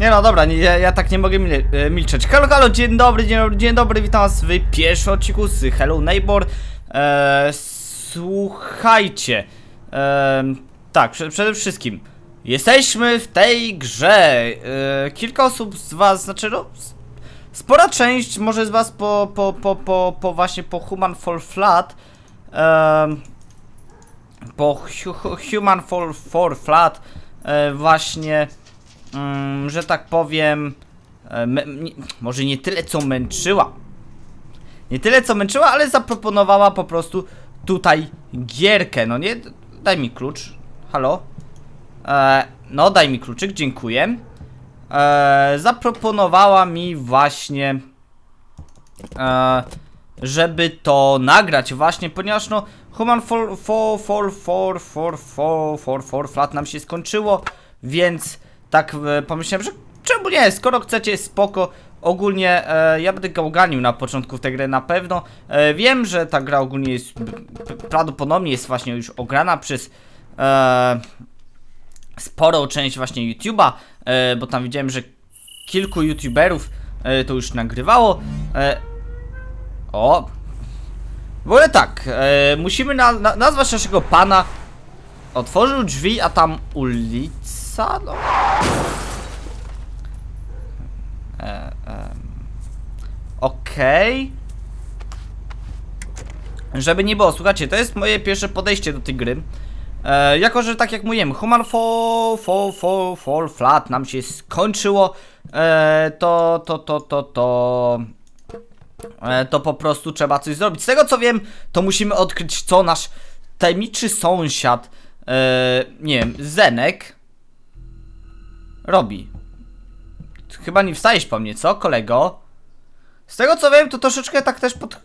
Nie no, dobra, nie, ja, ja tak nie mogę mil e, milczeć. Halo, halo, dzień dobry, dzień dobry, dzień dobry, witam was w pierwszym odcinku z Hello Neighbor. E, słuchajcie, e, tak, prze, przede wszystkim, jesteśmy w tej grze. E, kilka osób z was, znaczy no, spora część może z was po, po, po, po, po właśnie po Human Fall Flat, e, po hu, hu, Human Fall, Fall Flat, e, właśnie mm, że tak powiem, nie, może nie tyle co męczyła. Nie tyle co męczyła, ale zaproponowała po prostu tutaj gierkę. No nie, daj mi klucz. Halo? E, no, daj mi kluczyk, dziękuję. E, zaproponowała mi właśnie, e, żeby to nagrać, właśnie, ponieważ no, Human 4 4 4 4 4 4 Flat nam się skończyło, więc tak e, pomyślałem, że czemu nie, skoro chcecie, spoko. Ogólnie e, ja będę gałganił na początku w tę grę na pewno. E, wiem, że ta gra ogólnie jest, prawdopodobnie jest właśnie już ograna przez e, sporą część właśnie YouTube'a, e, bo tam widziałem, że kilku YouTuberów e, to już nagrywało. E, o! W ogóle tak, e, musimy na, na, nazwać naszego pana. Otworzył drzwi, a tam ulica? No. E, em. Okej. Żeby nie było, słuchajcie, to jest moje pierwsze podejście do tej gry. E, jako, że tak jak mówiłem, Human Fall, Fall, Fall, Fall Flat nam się skończyło, e, to, to, to, to, to, e, to po prostu trzeba coś zrobić. Z tego co wiem, to musimy odkryć, co nasz tajemniczy sąsiad, e, nie wiem, Zenek robi. Chyba nie wstajesz po mnie, co, kolego? Z tego co wiem, to troszeczkę tak też pod...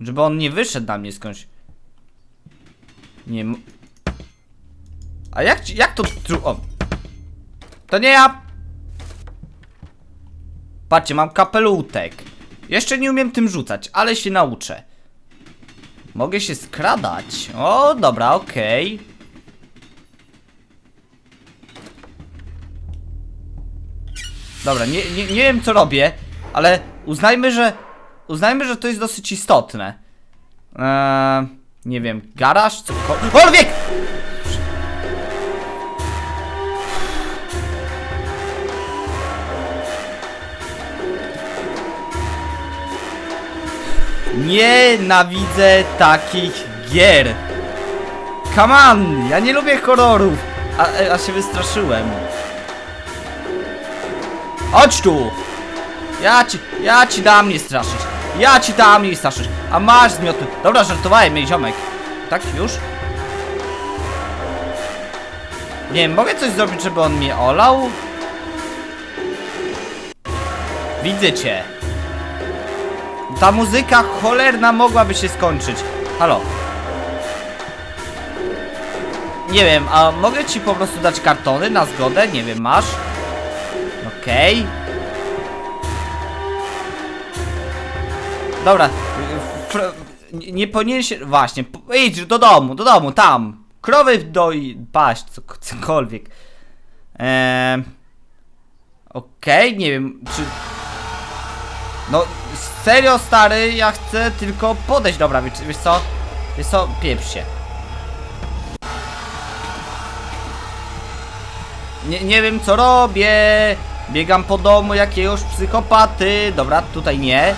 Żeby on nie wyszedł na mnie skądś. Nie. A jak, jak to. O. To nie ja! Patrzcie, mam kapelutek. Jeszcze nie umiem tym rzucać, ale się nauczę. Mogę się skradać. O, dobra, okej. Dobra, nie, nie, nie wiem co robię, ale uznajmy, że uznajmy, że to jest dosyć istotne. Eee, nie wiem, garaż, cokolwiek. Nienawidzę takich gier. Come on, ja nie lubię horrorów. A, a się wystraszyłem. Chodź tu! Ja ci, ja ci dam nie straszyć. Ja ci dam nie straszyć. A masz zmioty. Dobra, żartowałem, jej ziomek. Tak już? Nie wiem, mogę coś zrobić, żeby on mnie olał? Widzę cię. Ta muzyka cholerna mogłaby się skończyć. Halo. Nie wiem, a mogę ci po prostu dać kartony na zgodę? Nie wiem, masz? Okej. Dobra. nie- Nie powinien się. Właśnie, idź do domu, do domu, tam. Krowy do i paść, co, cokolwiek. Eee, Okej, nie wiem, czy. No, serio, stary, ja chcę tylko podejść. Dobra, wiesz, wiesz co? Wiesz co? Pieprz się. Nie, nie wiem co robię. Biegam po domu jakiegoś psychopaty. Dobra, tutaj nie.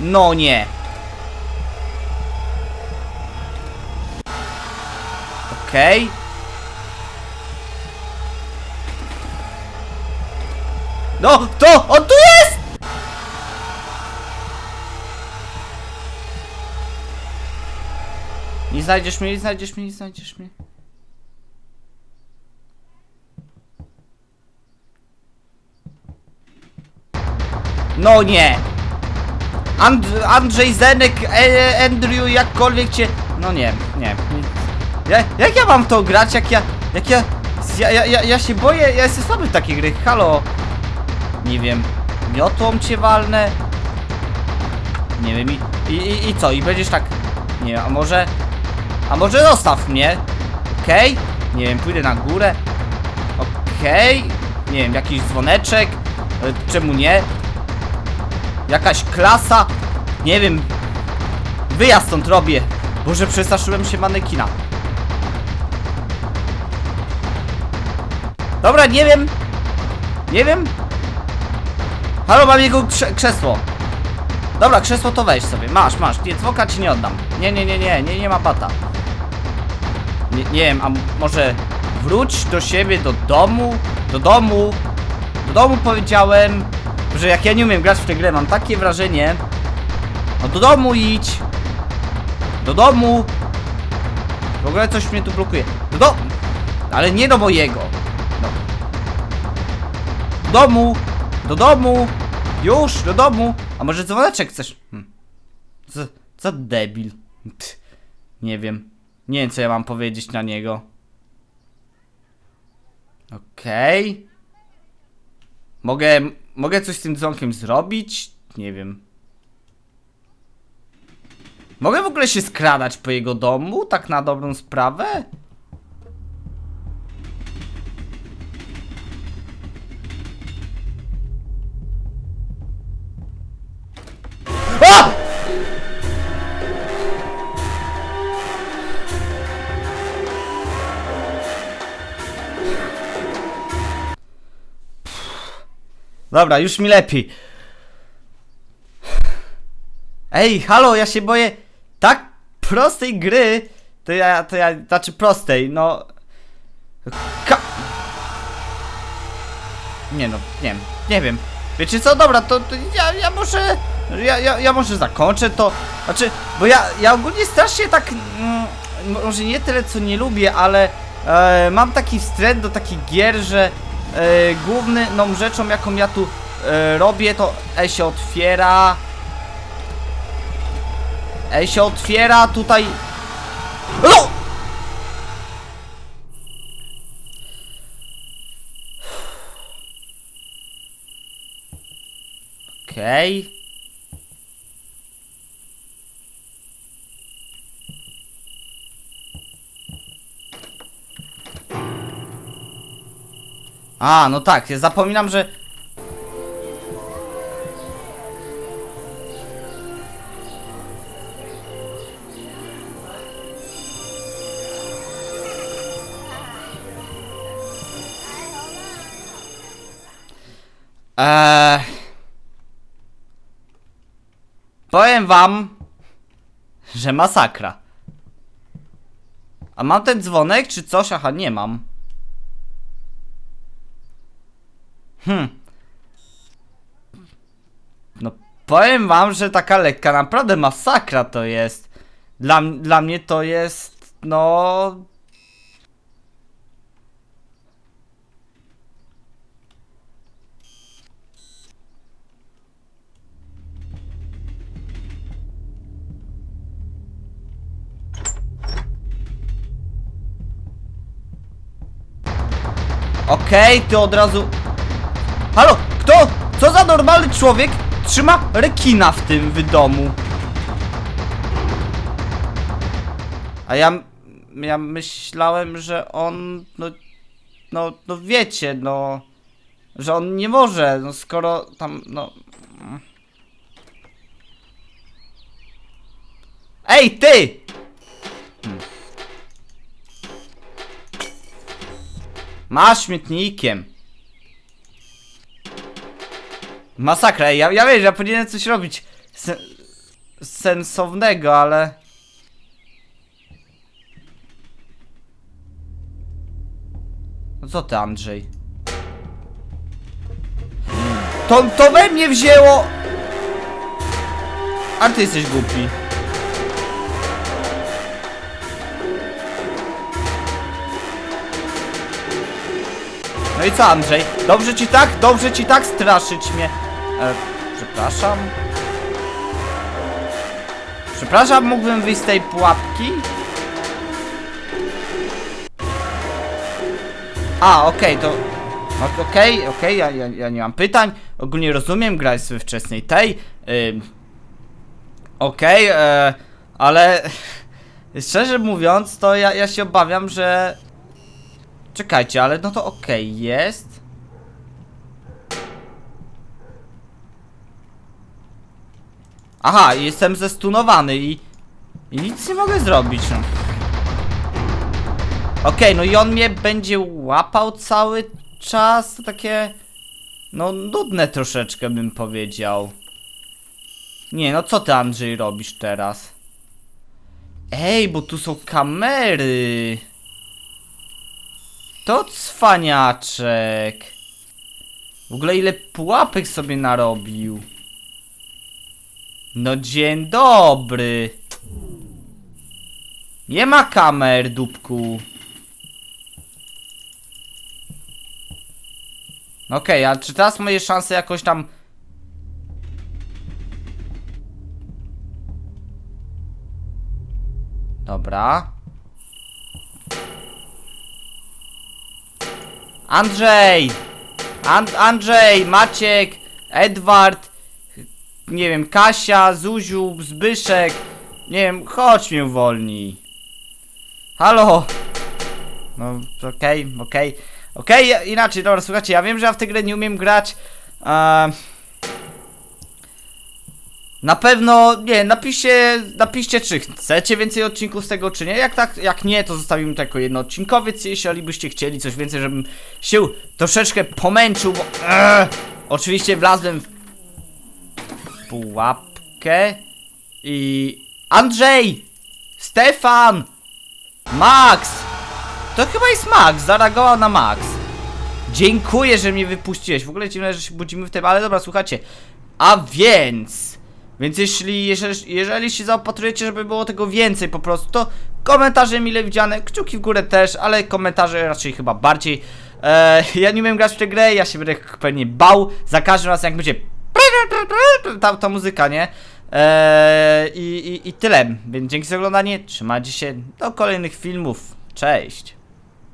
No nie. Okej. No, to! On tu jest! Nie znajdziesz mnie, nie znajdziesz mnie, nie znajdziesz mnie. No nie! And Andrzej Zenek, e Andrew, jakkolwiek cię... No nie, nie. Ja, jak ja mam to grać, jak ja... Jak ja... Ja, ja, ja, się boję, ja jestem słaby w takie gry, halo. Nie wiem, miotłą cię walnę. Nie wiem, i, i, i, co, i będziesz tak... Nie, a może... A może zostaw mnie? Okej? Nie wiem, pójdę na górę. Okej? Nie wiem, jakiś dzwoneczek. E, Czemu nie? Jakaś klasa? Nie wiem. Wyjazd stąd robię. Boże, przestraszyłem się manekina. Dobra, nie wiem. Nie wiem. Halo, mam jego krze krzesło. Dobra, krzesło to weź sobie. Masz, masz. Nie, dzwoka ci nie oddam. Nie, nie, nie, nie, nie, nie ma bata. Nie, nie wiem, a może wróć do siebie, do domu? Do domu? Do domu powiedziałem, że jak ja nie umiem grać w tę grę, mam takie wrażenie. No do domu idź. Do domu. W ogóle coś mnie tu blokuje. Do domu. Ale nie do mojego. No. Do domu. Do domu. Już, do domu. A może dzwoneczek chcesz? Hm. Co, co debil. Pff, nie wiem. Nie wiem, co ja mam powiedzieć na niego. Okej. Mogę, mogę coś z tym dzwonkiem zrobić? Nie wiem. Mogę w ogóle się skradać po jego domu? Tak na dobrą sprawę? Dobra, już mi lepiej. Ej, halo, ja się boję tak prostej gry. To ja, to ja, znaczy prostej, no. Ka nie no, nie wiem, nie wiem. Wiecie co, dobra, to, to ja, ja może, ja, ja, ja może zakończę to, znaczy, bo ja, ja ogólnie strasznie tak, mm, może nie tyle co nie lubię, ale e, mam taki wstręt do takich gier, że główną rzeczą jaką ja tu e, robię to E się otwiera, E się otwiera tutaj, no! Okej. A, no tak, ja zapominam, że... Eee... Powiem wam, że masakra. A mam ten dzwonek czy coś? Aha, nie mam. Hmm. No powiem wam, że taka lekka naprawdę masakra to jest. Dla, dla mnie to jest, no... Okej, ty od razu... Halo, kto? Co za normalny człowiek trzyma rekina w tym w domu? A ja... Ja myślałem, że on... No... No, no wiecie, no... Że on nie może, no skoro tam, no... Ej, ty! Masz śmietnikiem. Masakra, ja, ja wiem, ja powinienem coś robić se sensownego, ale... No co ty, Andrzej? To, to we mnie wzięło! A ty jesteś głupi. No i co Andrzej? Dobrze ci tak? Dobrze ci tak straszyć mnie. E, przepraszam. Przepraszam, mógłbym wyjść z tej pułapki? A, okej, to... no, Okej, okej, ja, ja, ja nie mam pytań. Ogólnie rozumiem, gra jest we wczesnej tej. Ym, okej, e, ale... Szczerze mówiąc, to ja, ja się obawiam, że... Czekajcie, ale no to okej, jest. Aha, jestem zestunowany i... I nic nie mogę zrobić, no. Okej, no i on mnie będzie łapał cały czas, to takie... No, nudne troszeczkę bym powiedział. Nie, no co ty Andrzej robisz teraz? Ej, bo tu są kamery. To cwaniaczek. W ogóle ile pułapek sobie narobił. No dzień dobry. Nie ma kamer, dupku. Okej, a czy teraz moje szanse jakoś tam... Dobra. Andrzej! And Andrzej, Maciek, Edward, nie wiem, Kasia, Zuziu, Zbyszek, nie wiem, chodź mnie uwolnij. Halo! No, okej, okej. Okej, ja- inaczej, dobra, słuchajcie, ja wiem, że ja w tę grę nie umiem grać. Eee, na pewno, nie, napiszcie, napiszcie, czy chcecie więcej odcinków z tego, czy nie. Jak tak, jak nie, to zostawimy to jako jednoodcinkowiec, jeśli byście chcieli coś więcej, żebym się troszeczkę pomęczył, bo... Eee, oczywiście wlazłem w pułapkę i... Andrzej! Stefan! Max! To chyba jest Max, zareagował na Max. Dziękuję, że mnie wypuściłeś. W ogóle dziwne, że się budzimy w tym, ale dobra, słuchajcie. A więc... Więc jeśli, jeżeli, jeżeli się zaopatrujecie, żeby było tego więcej po prostu, to komentarze mile widziane, kciuki w górę też, ale komentarze raczej chyba bardziej. E, ja nie umiem grać w tę grę, ja się będę pewnie bał za każdym razem jak będzie ta, ta muzyka, nie? Eee, i, i, I tyle. Więc dzięki za oglądanie. Trzymajcie się do kolejnych filmów. Cześć.